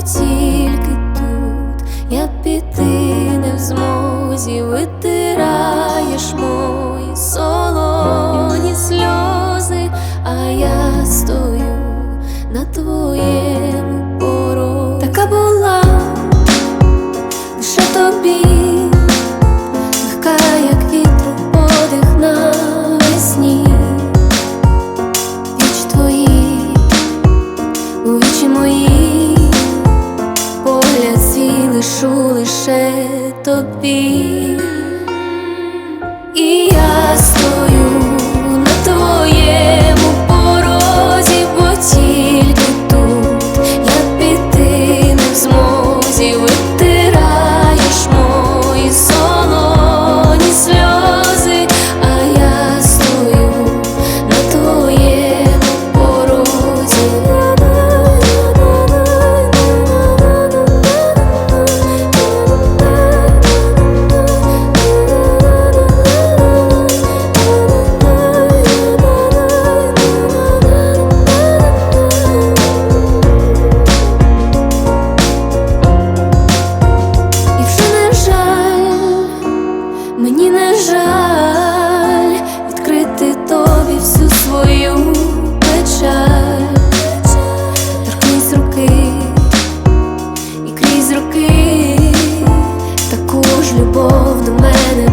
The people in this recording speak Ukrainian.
Тільки тут я піти не в змозі, витираєш мої солоні сльози, а я стою на твоє. Лише тобі, жаль відкрити тобі всю свою печаль, торкнись руки і крізь руки таку ж любов до мене